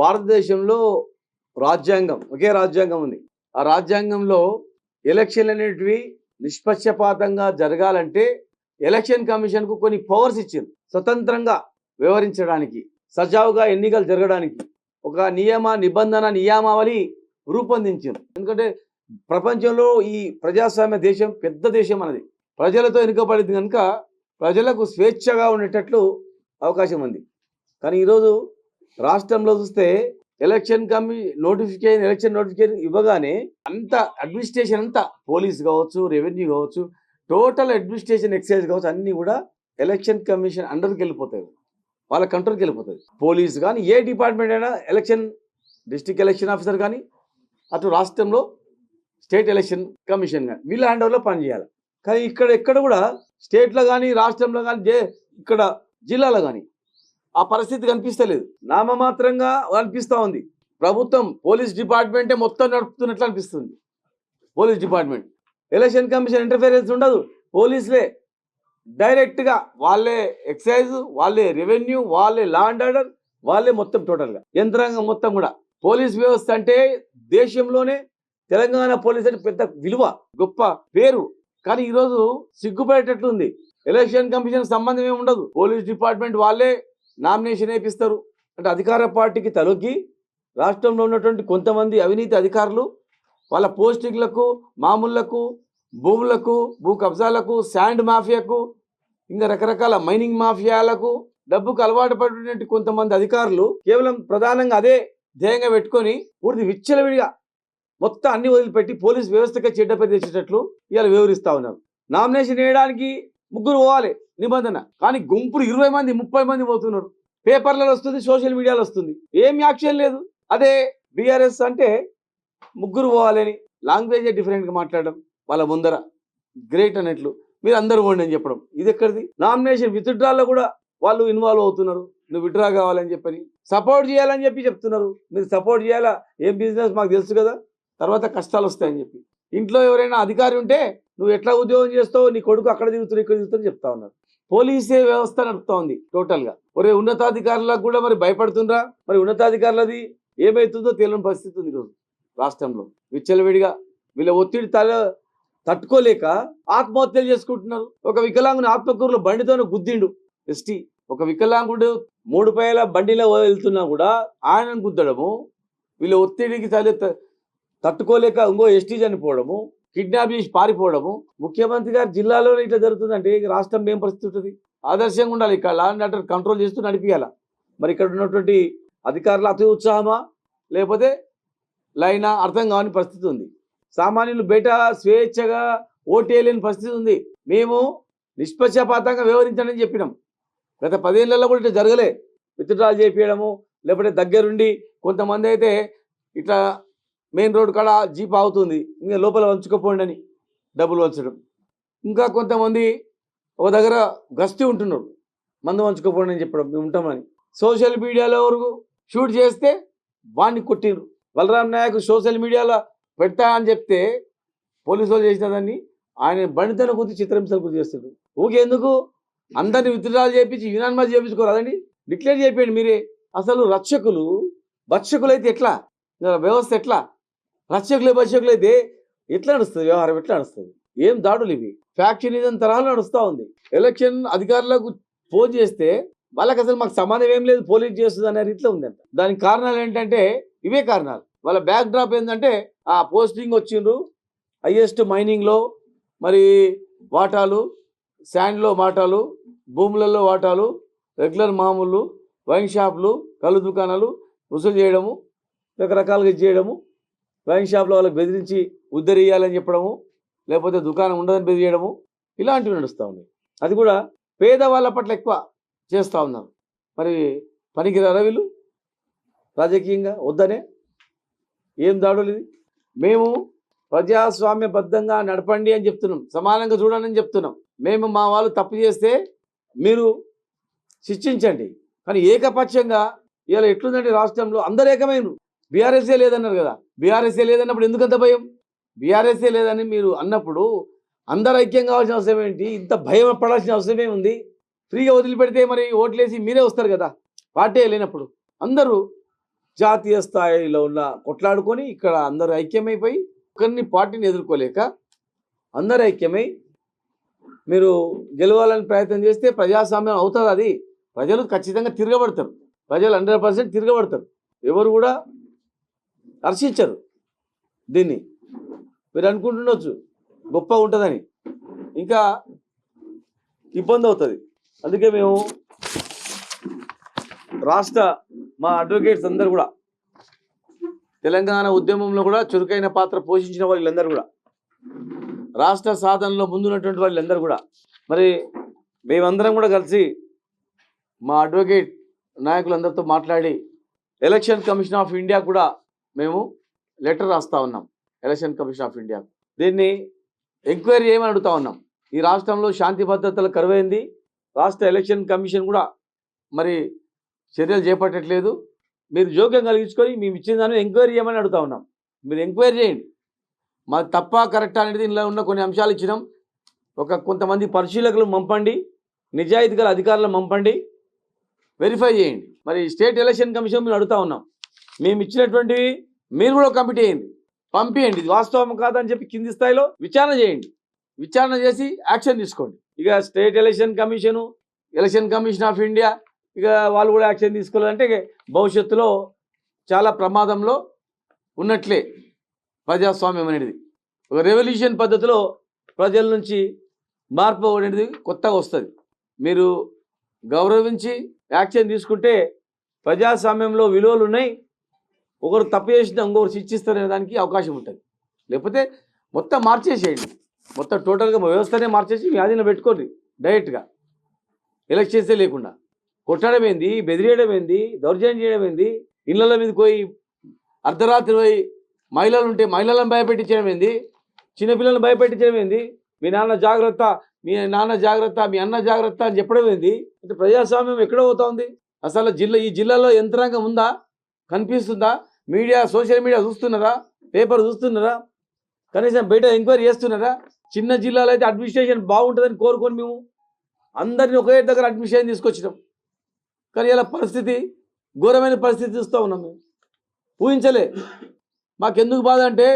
భారతదేశంలో రాజ్యాంగం ఒకే రాజ్యాంగం ఉంది. ఆ రాజ్యాంగంలో ఎలక్షన్లు అనేటివి నిష్పక్షపాతంగా జరగాలంటే ఎలక్షన్ కమిషన్కు కొన్ని పవర్స్ ఇచ్చింది. స్వతంత్రంగా వ్యవహరించడానికి సజావుగా ఎన్నికలు జరగడానికి ఒక నియమ నిబంధన నియామావళి రూపొందించింది. ఎందుకంటే ప్రపంచంలో ఈ ప్రజాస్వామ్య దేశం పెద్ద దేశం అన్నది. ప్రజలతో ఎన్నుకబడింది కనుక ప్రజలకు స్వేచ్ఛగా ఉండేటట్లు అవకాశం ఉంది. కానీ ఈరోజు రాష్ట్రంలో చూస్తే ఎలక్షన్ కమి నోటిఫికేషన్ ఎలక్షన్ నోటిఫికేషన్ ఇవ్వగానే అంత అడ్మినిస్ట్రేషన్ అంతా పోలీస్ కావచ్చు రెవెన్యూ కావచ్చు టోటల్ అడ్మినిస్ట్రేషన్ ఎక్సైజ్ కావచ్చు అన్నీ కూడా ఎలక్షన్ కమిషన్ అండర్కి వెళ్ళిపోతాయి. వాళ్ళ కంట్రోల్కి వెళ్ళిపోతుంది పోలీస్ కానీ ఏ డిపార్ట్మెంట్ అయినా ఎలక్షన్ డిస్ట్రిక్ట్ ఎలక్షన్ ఆఫీసర్ కానీ అటు రాష్ట్రంలో స్టేట్ ఎలక్షన్ కమిషన్ కానీ వీళ్ళ హ్యాండ్ ఓవర్లో పనిచేయాలి కానీ ఇక్కడ ఎక్కడ కూడా స్టేట్లో కానీ రాష్ట్రంలో కానీ ఇక్కడ జిల్లాలో కానీ ఆ పరిస్థితి కనిపిస్తలేదు. నామమాత్రంగా అనిపిస్తూ ఉంది. ప్రభుత్వం పోలీస్ డిపార్ట్మెంటే మొత్తం నడుపుతున్నట్లు అనిపిస్తుంది. Police department. Election commission interference ఉండదు. పోలీసులే డైరెక్ట్గా వాళ్ళే ఎక్సైజ్ వాళ్ళే రెవెన్యూ వాళ్ళే లా అండ్ ఆర్డర్ వాళ్ళే మొత్తం టోటల్గా. యంత్రాంగం మొత్తం కూడా. పోలీస్ వ్యవస్థ అంటే దేశంలోనే తెలంగాణ పోలీస్ అంటే పెద్ద విలువ గొప్ప పేరు. కానీ ఈరోజు సిగ్గుపడేటట్లు ఉంది ఎలక్షన్ కమిషన్ సంబంధం ఏమి ఉండదు పోలీస్ డిపార్ట్మెంట్ వాళ్ళే నామినేషన్ వేపిస్తారు. అంటే అధికార పార్టీకి తలొగ్గి రాష్ట్రంలో ఉన్నటువంటి కొంతమంది అవినీతి అధికారులు వాళ్ళ పోస్టింగ్లకు మామూళ్ళకు భూములకు భూ కబ్జాలకు శాండ్ మాఫియాకు ఇంకా రకరకాల మైనింగ్ మాఫియాలకు డబ్బుకు అలవాటు పడినటువంటి కొంతమంది అధికారులు కేవలం ప్రధానంగా అదే ధ్యేయంగా పెట్టుకొని పూర్తి విచ్చలవిడిగా మొత్తం అన్ని వదిలిపెట్టి పోలీస్ వ్యవస్థకే చెడ్డ తెచ్చేటట్లు ఇవాళ వివరిస్తూ ఉన్నారు. నామినేషన్ వేయడానికి ముగ్గురు పోవాలి నిబంధన. కానీ గుంపులు ఇరవై మంది ముప్పై మంది పోతున్నారు. పేపర్లలో వస్తుంది సోషల్ మీడియాలో వస్తుంది. ఏం యాక్షన్ లేదు. అదే బీఆర్ఎస్ అంటే ముగ్గురు పోవాలని లాంగ్వేజే డిఫరెంట్గా మాట్లాడడం వాళ్ళ ముందర. గ్రేట్ అన్నట్లు. మీరు అందరూ పోండి అని చెప్పడం. ఇది ఎక్కడిది? నామినేషన్ విత్డ్రాల్లో కూడా వాళ్ళు ఇన్వాల్వ్ అవుతున్నారు. నువ్వు విత్డ్రా కావాలని చెప్పని. సపోర్ట్ చేయాలని చెప్పి చెప్తున్నారు. మీరు సపోర్ట్ చేయాలా? ఏం బిజినెస్? మాకు తెలుసు కదా. తర్వాత కష్టాలు వస్తాయని చెప్పి. ఇంట్లో ఎవరైనా అధికారి ఉంటే నువ్వు ఎట్లా ఉద్యోగం చేస్తావు నీ కొడుకు అక్కడ తిరుగుతున్నారు ఇక్కడ తిరుగుతారు చెప్తా ఉన్నారు. పోలీసే వ్యవస్థ నడుపుతా ఉంది టోటల్గా ఒరే ఉన్నతాధికారులకు కూడా మరి భయపడుతుండ్రా? మరి ఉన్నతాధికారులది ఏమవుతుందో తెలియని పరిస్థితి ఉంది ఈరోజు రాష్ట్రంలో. విచ్చలవిడిగా వీళ్ళ ఒత్తిడి తల తట్టుకోలేక ఆత్మహత్యలు చేసుకుంటున్నారు. ఒక వికలాంగుని ఆత్మకూరులో బండితోనే గుద్దిండు ఎస్టీ. ఒక వికలాంగుడు మూడు పైల బండిలో వెళ్తున్నా కూడా ఆయనను గుద్దడము వీళ్ళ ఒత్తిడికి తల తట్టుకోలేక ఇంకో ఎస్టీ చనిపోవడము కిడ్నాప్ చేసి పారిపోవడము. ముఖ్యమంత్రి గారు జిల్లాలోనే ఇట్లా జరుగుతుందంటే రాష్ట్రం ఏం పరిస్థితి ఉంటుంది? ఆదర్శంగా ఉండాలి. ఇక్కడ లా అండ్ ఆర్డర్ కంట్రోల్ చేస్తూ నడిపియాల. మరి ఇక్కడ ఉన్నటువంటి అధికారులు అతి ఉత్సాహమా? లేకపోతే లైనా? అర్థం కాని పరిస్థితి ఉంది. సామాన్యులు బయట స్వేచ్ఛగా ఓటేయలేని పరిస్థితి ఉంది. మేము నిష్పక్షపాతంగా వ్యవహరించండి చెప్పినాం. గత పదేళ్ళలో కూడా ఇట్లా జరగలే. విత్డ్రాల్ చేపించడము లేకపోతే దగ్గరుండి కొంతమంది అయితే ఇట్లా మెయిన్ రోడ్ కాడ జీప్ ఆగుతుంది. ఇంకా లోపల వంచుకోపోండి అని డబ్బులు వంచడం. ఇంకా కొంతమంది ఒక దగ్గర గస్తీ ఉంటున్నాడు మందు వంచుకోపోండి అని చెప్పడం మేము ఉంటామని. సోషల్ మీడియాలో వరకు షూట్ చేస్తే వాడిని కొట్టిండ్రు బలరాం నాయక్ సోషల్ మీడియాలో పెడతా అని చెప్తే పోలీసు వాళ్ళు చేసిన దాన్ని ఆయన బండితన కూర్చి చిత్రహింసలు గుర్తు చేస్తాడు ఊకెందుకు అందరిని విత్డ్రాల్ చేయించి యునానిమస్ చేయించుకోరాదండి డిక్లేర్ చేయండి మీరే. అసలు రక్షకులు భక్షకులు అయితే ఎట్లా వ్యవస్థ ఎట్లా? రక్షకులే భక్షకులు అయితే ఎట్లా నడుస్తుంది? వ్యవహారం ఎట్లా నడుస్తుంది? ఏం దాడులు ఇవి? ఫ్యాక్షనిజం తరహాలో నడుస్తూ ఉంది. ఎలక్షన్ అధికారులకు ఫోన్ చేస్తే వాళ్ళకి అసలు మాకు సమానం ఏం లేదు పోలీస్ చేస్తుంది అనే రీతిలో ఉందంట దానికి కారణాలు ఏంటంటే ఇవే కారణాలు. వాళ్ళ బ్యాక్ డ్రాప్ ఏంటంటే ఆ పోస్టింగ్ వచ్చిండ్రు హైయెస్ట్ మైనింగ్లో మరి వాటాలు శాండ్లో వాటాలు భూములలో వాటాలు రెగ్యులర్ మామూలు వైన్ షాపులు కళ్ళు దుకాణాలు వసూలు చేయడము రకరకాలుగా చేయడము వైన్ షాప్లో వాళ్ళకి బెదిరించి ఉద్ధరియాలని చెప్పడము లేకపోతే దుకాణం ఉండదని బెదిరియడము ఇలాంటివి నడుస్తూ ఉన్నాయి. అది కూడా పేదవాళ్ళ పట్ల ఎక్కువ చేస్తూ ఉన్నారు మరి పనికిరా వీళ్ళు రాజకీయంగా వద్దనే ఏం దాడులు ఇది? మేము ప్రజాస్వామ్యబద్ధంగా నడపండి అని చెప్తున్నాం. సమానంగా చూడండి అని చెప్తున్నాం. మేము మా వాళ్ళు తప్పు చేస్తే మీరు శిక్షించండి. కానీ ఏకపక్షంగా ఇలా ఎట్లుందంటే రాష్ట్రంలో అందరు ఏకమైన బీఆర్ఎస్ఏ లేదన్నారు కదా. బీఆర్ఎస్ఏ లేదన్నప్పుడు ఎందుకంత భయం? బీఆర్ఎస్ఏ లేదని మీరు అన్నప్పుడు అందరు ఐక్యం కావాల్సిన అవసరం ఏంటి? ఇంత భయం పడాల్సిన అవసరం ఏముంది? ఫ్రీగా వదిలిపెడితే మరి ఓట్లేసి మీరే వస్తారు కదా. పార్టీ లేనప్పుడు అందరూ జాతీయ స్థాయిలో ఉన్న కొట్లాడుకొని ఇక్కడ అందరూ ఐక్యమైపోయి ఒకరిని పార్టీని ఎదుర్కోలేక అందరూ ఐక్యమై మీరు గెలవాలని ప్రయత్నం చేస్తే ప్రజాస్వామ్యం అవుతుంది అది. ప్రజలు ఖచ్చితంగా తిరగబడతారు. ప్రజలు హండ్రెడ్ పర్సెంట్ తిరగబడతారు. ఎవరు కూడా హర్షించరు దీన్ని. మీరు అనుకుంటుండొచ్చు గొప్ప ఉంటుందని. ఇంకా ఇబ్బంది అవుతుంది. అందుకే మేము రాష్ట్ర మా అడ్వకేట్స్ అందరు కూడా తెలంగాణ ఉద్యమంలో కూడా చురుకైన పాత్ర పోషించిన వాళ్ళందరూ కూడా రాష్ట్ర సాధనలో ముందున్నటువంటి వాళ్ళందరూ కూడా మరి మేమందరం కూడా కలిసి మా అడ్వకేట్ నాయకులందరితో మాట్లాడి ఎలక్షన్ కమిషన్ ఆఫ్ ఇండియా కూడా మేము లెటర్ రాస్తా ఉన్నాం ఎలక్షన్ కమిషన్ ఆఫ్ ఇండియా దీన్ని ఎంక్వైరీ చేయమని అడుగుతా ఉన్నాం. ఈ రాష్ట్రంలో శాంతి భద్రతలు కరువైంది రాష్ట్ర ఎలక్షన్ కమిషన్ కూడా మరి చర్యలు చేపట్టట్లేదు. మీరు జోక్యం కలిగించుకొని మేము ఇచ్చిన దాన్ని ఎంక్వైరీ చేయమని అడుగుతా ఉన్నాం. మీరు ఎంక్వైరీ చేయండి. మా తప్ప కరెక్ట్ అనేది ఇందులో ఉన్న కొన్ని అంశాలు ఇచ్చినాం. ఒక కొంతమంది పరిశీలకులు పంపండి నిజాయితీ గల అధికారులను పంపండి వెరిఫై చేయండి. మరి స్టేట్ ఎలక్షన్ కమిషన్ మీరు అడుగుతా ఉన్నాం. మేము ఇచ్చినటువంటివి మీరు కూడా కమిటీ అయ్యింది పంపించండి ఇది వాస్తవం కాదని చెప్పి కింది స్థాయిలో విచారణ చేయండి. విచారణ చేసి యాక్షన్ తీసుకోండి. ఇక state election commission election commission of India ఇక వాళ్ళు కూడా యాక్షన్ తీసుకోవాలంటే భవిష్యత్తులో చాలా ప్రమాదంలో ఉన్నట్లే ప్రజాస్వామ్యం అనేది. ఒక రెవల్యూషన్ పద్ధతిలో ప్రజల నుంచి మార్పు అనేది కొత్తగా వస్తుంది. మీరు గౌరవించి యాక్షన్ తీసుకుంటే ప్రజాస్వామ్యంలో విలువలు ఉన్నాయి. ఒకరు తప్పు చేసిన ఇంకొకరు శిక్షిస్తారనే దానికి అవకాశం ఉంటుంది. లేకపోతే మొత్తం మార్చేసేయండి. మొత్తం టోటల్గా వ్యవస్థనే మార్చేసి మీ ఆధీనం పెట్టుకోండి. డైరెక్ట్గా ఎలక్షన్సే లేకుండా. కొట్టడం ఏంది? బెదిరేయడం ఏంది? దౌర్జన్యం చేయడం ఏంది? ఇళ్ళ మీద పోయి అర్ధరాత్రి పోయి మహిళలు ఉంటే మహిళలను భయపెట్టించడం ఏంది? చిన్నపిల్లలను భయపెట్టించడం ఏంది? మీ నాన్న జాగ్రత్త మీ నాన్న జాగ్రత్త మీ అన్న జాగ్రత్త అని చెప్పడం ఏంది? అంటే ప్రజాస్వామ్యం ఎక్కడ పోతా ఉంది. అసలు జిల్లా ఈ జిల్లాలో యంత్రాంగం ఉందా? కనిపిస్తుందా? మీడియా సోషల్ మీడియా చూస్తున్నారా? పేపర్ చూస్తున్నారా? కనీసం బయట ఎంక్వైరీ చేస్తున్నారా? చిన్న జిల్లాలో అయితే అడ్మినిస్ట్రేషన్ బాగుంటుందని కోరుకొని మేము అందరిని ఒకే దగ్గర అడ్మినిస్ట్రేషన్ తీసుకొచ్చినాం. కానీ ఇలా పరిస్థితి ఘోరమైన పరిస్థితి చూస్తూ ఉన్నాం మేము. ఊహించలే. మాకెందుకు బాధ అంటే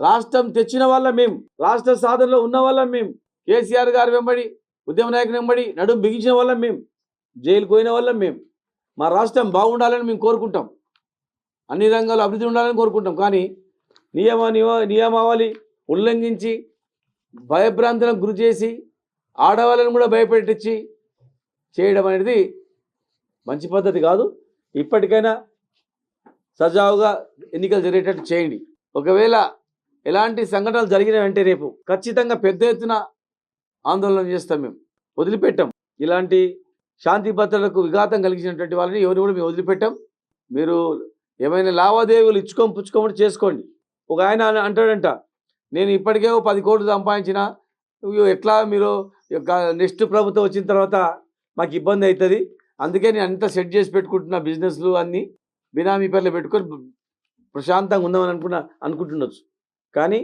రాష్ట్రం తెచ్చిన వాళ్ళ మేము రాష్ట్ర సాధనలో ఉన్న వాళ్ళం మేము కేసీఆర్ గారు వెంబడి ఉద్యమ నాయకుని వెంబడి నడుము బిగించిన వాళ్ళం మేము జైలు పోయిన వల్ల మేము. మా రాష్ట్రం బాగుండాలని మేము కోరుకుంటాం. అన్ని రంగాలు అభివృద్ధి ఉండాలని కోరుకుంటాం. కానీ నియమ నియమ నియమావళి ఉల్లంఘించి భయభ్రాంతులకు గురి చేసి ఆడవాళ్ళని కూడా భయపెట్టించి చేయడం అనేది మంచి పద్ధతి కాదు. ఇప్పటికైనా సజావుగా ఎన్నికలు జరిగేటట్టు చేయండి. ఒకవేళ ఎలాంటి సంఘటనలు జరిగిన వెంటే రేపు ఖచ్చితంగా పెద్ద ఎత్తున ఆందోళన చేస్తాం మేము. వదిలిపెట్టాం. ఇలాంటి శాంతి భద్రతలకు విఘాతం కలిగించినటువంటి వాళ్ళని ఎవరు కూడా మేము వదిలిపెట్టాం. మీరు ఏమైనా లావాదేవీలు ఇచ్చుకొని పుచ్చుకోమని చేసుకోండి. ఒక ఆయన అంటాడంట నేను ఇప్పటికే ఓ పది కోట్లు సంపాదించిన ఎట్లా మీరు నెక్స్ట్ ప్రభుత్వం వచ్చిన తర్వాత మాకు ఇబ్బంది అవుతుంది అందుకే నేను అంతా సెట్ చేసి పెట్టుకుంటున్నా బిజినెస్లు అన్నీ. బినామీ పేర్లు పెట్టుకొని ప్రశాంతంగా ఉందామని అనుకున్న అనుకుంటుండొచ్చు. కానీ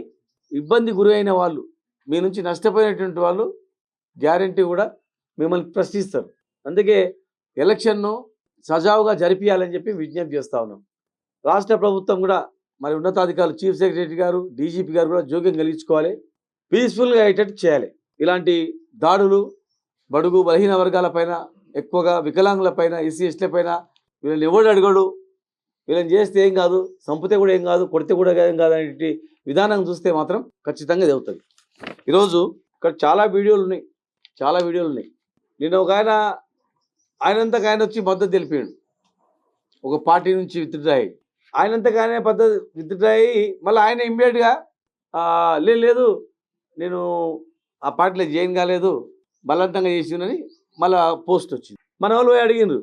ఇబ్బంది గురైన వాళ్ళు మీ నుంచి నష్టపోయినటువంటి వాళ్ళు గ్యారంటీ కూడా మిమ్మల్ని ప్రశ్నిస్తారు. అందుకే ఎలక్షన్ను సజావుగా జరిపియాలని చెప్పి విజ్ఞప్తి చేస్తా ఉన్నాం. రాష్ట్ర ప్రభుత్వం కూడా మరి ఉన్నతాధికారులు చీఫ్ సెక్రటరీ గారు డీజీపీ గారు కూడా జోక్యం కలిగించుకోవాలి. పీస్ఫుల్గా అయ్యేటట్టు చేయాలి. ఇలాంటి దాడులు బడుగు బలహీన వర్గాల పైన ఎక్కువగా వికలాంగుల పైన ఎస్సీ ఎస్టీల పైన వీళ్ళని ఎవడు అడగడు. వీళ్ళని చేస్తే ఏం కాదు చంపితే కూడా ఏం కాదు కొడితే కూడా ఏం కాదు అనేటి విధానం చూస్తే మాత్రం ఖచ్చితంగా ఇది అవుతుంది. ఈరోజు ఇక్కడ చాలా వీడియోలు ఉన్నాయి. చాలా వీడియోలు ఉన్నాయి. నేను ఒక ఆయన ఆయనంతకు ఆయన వచ్చి మద్దతు తెలిపాడు. ఒక పార్టీ నుంచి విత్డ్రా అయ్యి. ఆయనంతకు ఆయన పద్ధతి విత్డ్రా అయ్యి మళ్ళీ ఆయన ఇమ్మీడియట్గా లేదు లేదు నేను ఆ పార్టీలో జాయిన్ కాలేదు బలవంతంగా చేసిందని మళ్ళీ పోస్ట్ వచ్చింది. మన వాళ్ళు అడిగిండ్రు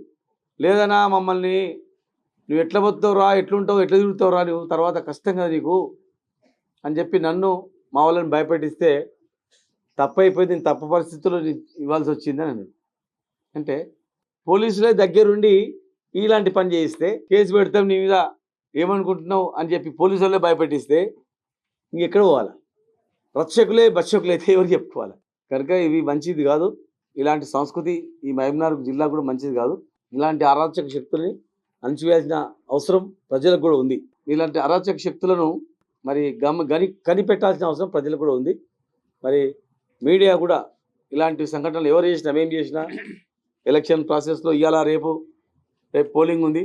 లేదన్నా మమ్మల్ని నువ్వు ఎట్లా పోతావురా ఎట్లుంటావు ఎట్లా తిరుగుతావురా నువ్వు తర్వాత కష్టం కదా నీకు అని చెప్పి నన్ను మా వాళ్ళని భయపెట్టిస్తే తప్పు అయిపోయింది తప్పు పరిస్థితుల్లో ఇవ్వాల్సి వచ్చిందని అంటే పోలీసులే దగ్గరుండి ఇలాంటి పని చేయిస్తే కేసు పెడతాం నీ మీద ఏమనుకుంటున్నావు అని చెప్పి పోలీసు వాళ్ళే భయపెట్టిస్తే ఇంకెక్కడ పోవాలి? రక్షకులే భక్షకులు అయితే ఎవరు చెప్పుకోవాలి? కనుక ఇవి మంచిది కాదు. ఇలాంటి సంస్కృతి ఈ మహబూబ్నగర్ జిల్లా కూడా మంచిది కాదు. ఇలాంటి అరాచక శక్తుల్ని అణచివేయాల్సిన అవసరం ప్రజలకు కూడా ఉంది. ఇలాంటి అరాచక శక్తులను మరి గమ గని కనిపెట్టాల్సిన అవసరం ప్రజలకు కూడా ఉంది. మరి మీడియా కూడా ఇలాంటి సంఘటనలు ఎవరు చేసినా ఏం చేసినా ఎలక్షన్ ప్రాసెస్లో ఇవాళ రేపు? రేపు పోలింగ్ ఉంది.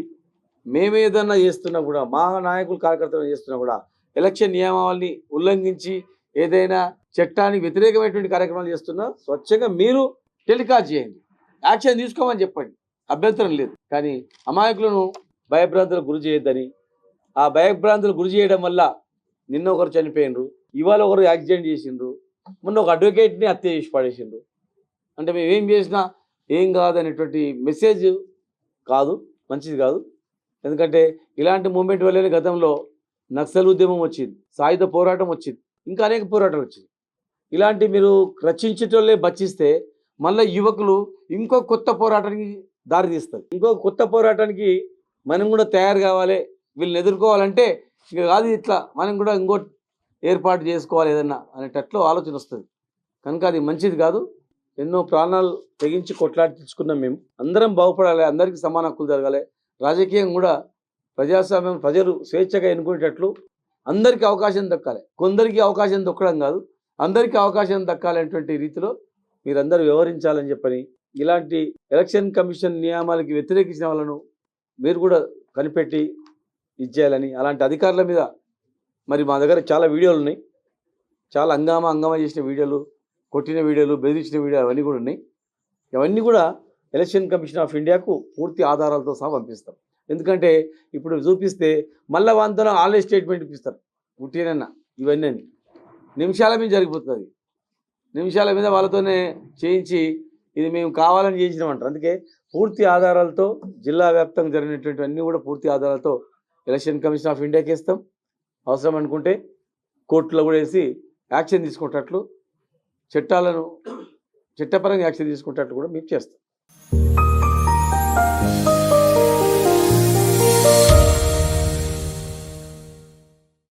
మేము ఏదన్నా చేస్తున్నా కూడా మా నాయకులు కార్యకర్తలు చేస్తున్నా కూడా ఎలక్షన్ నియమావళిని ఉల్లంఘించి ఏదైనా చట్టానికి వ్యతిరేకమైనటువంటి కార్యక్రమాలు చేస్తున్నా స్వచ్ఛంగా మీరు టెలికాస్ట్ చేయండి. యాక్షన్ తీసుకోమని చెప్పండి. అభ్యంతరం లేదు. కానీ అమాయకులను భయభ్రాంతులకు గురి చేయొద్దని ఆ భయభ్రాంతులకు గురి చేయడం వల్ల నిన్న ఒకరు చనిపోయినరు ఇవాళ ఒకరు యాక్సిడెంట్ చేసిండ్రు మొన్న ఒక అడ్వకేట్ని హత్య చేసి పడేసిండ్రు. అంటే మేము ఏం చేసినా ఏం కాదు అనేటువంటి మెసేజ్ కాదు మంచిది కాదు. ఎందుకంటే ఇలాంటి మూమెంట్ వల్లనే గతంలో నక్సల్ ఉద్యమం వచ్చింది సాయుధ పోరాటం వచ్చింది ఇంకా అనేక పోరాటాలు వచ్చింది. ఇలాంటి మీరు రచించేటోళ్ళే బచ్చిస్తే మళ్ళీ యువకులు ఇంకో కొత్త పోరాటానికి దారి తీస్తారు. ఇంకో కొత్త పోరాటానికి మనం కూడా తయారు కావాలి వీళ్ళని ఎదుర్కోవాలంటే ఇక కాదు ఇట్లా మనం కూడా ఇంకో ఏర్పాటు చేసుకోవాలి ఏదన్నా అనేటట్లు ఆలోచన వస్తుంది. కనుక అది మంచిది కాదు. ఎన్నో ప్రాణాలు తెగించి కొట్లాడి తెచ్చుకున్నాం మేము. అందరం బాగుపడాలి అందరికీ సమాన హక్కులు జరగాలి. రాజకీయం కూడా ప్రజాస్వామ్యం ప్రజలు స్వేచ్ఛగా ఎన్నుకునేటట్లు అందరికీ అవకాశం దక్కాలి. కొందరికి అవకాశం దొక్కడం కాదు అందరికీ అవకాశం దక్కాలనేటువంటి రీతిలో మీరందరూ వ్యవహరించాలని చెప్పని ఇలాంటి ఎలక్షన్ కమిషన్ నియమాలకి వ్యతిరేకించిన వాళ్ళను మీరు కూడా కనిపెట్టి ఇచ్చేయాలని అలాంటి అధికారుల మీద మరి మా దగ్గర చాలా వీడియోలు ఉన్నాయి. చాలా అంగామా అంగామా చేసిన వీడియోలు కొట్టిన వీడియోలు బెదిరించిన వీడియోలు అవన్నీ కూడా ఉన్నాయి. ఇవన్నీ కూడా ఎలక్షన్ కమిషన్ ఆఫ్ ఇండియాకు పూర్తి ఆధారాలతో సహా పంపిస్తాం. ఎందుకంటే ఇప్పుడు చూపిస్తే మళ్ళా వంతన ఆన్లైన్ స్టేట్మెంట్ ఇప్పిస్తారు. పుట్టినన్నా ఇవన్నీ అని. నిమిషాల మీద జరిగిపోతుంది. నిమిషాల మీద వాళ్ళతోనే చేయించి ఇది మేము కావాలని చేయించినామంటారు అందుకే పూర్తి ఆధారాలతో జిల్లా వ్యాప్తంగా జరిగినటువంటి అన్నీ కూడా పూర్తి ఆధారాలతో ఎలక్షన్ కమిషన్ ఆఫ్ ఇండియాకి ఇస్తాం అవసరం అనుకుంటే కోర్టులో కూడా వేసి యాక్షన్ తీసుకునేటట్లు చట్టాలను చట్టపరంగా యాక్షన్ తీసుకునేటట్లు కూడా మేము చేస్తాం.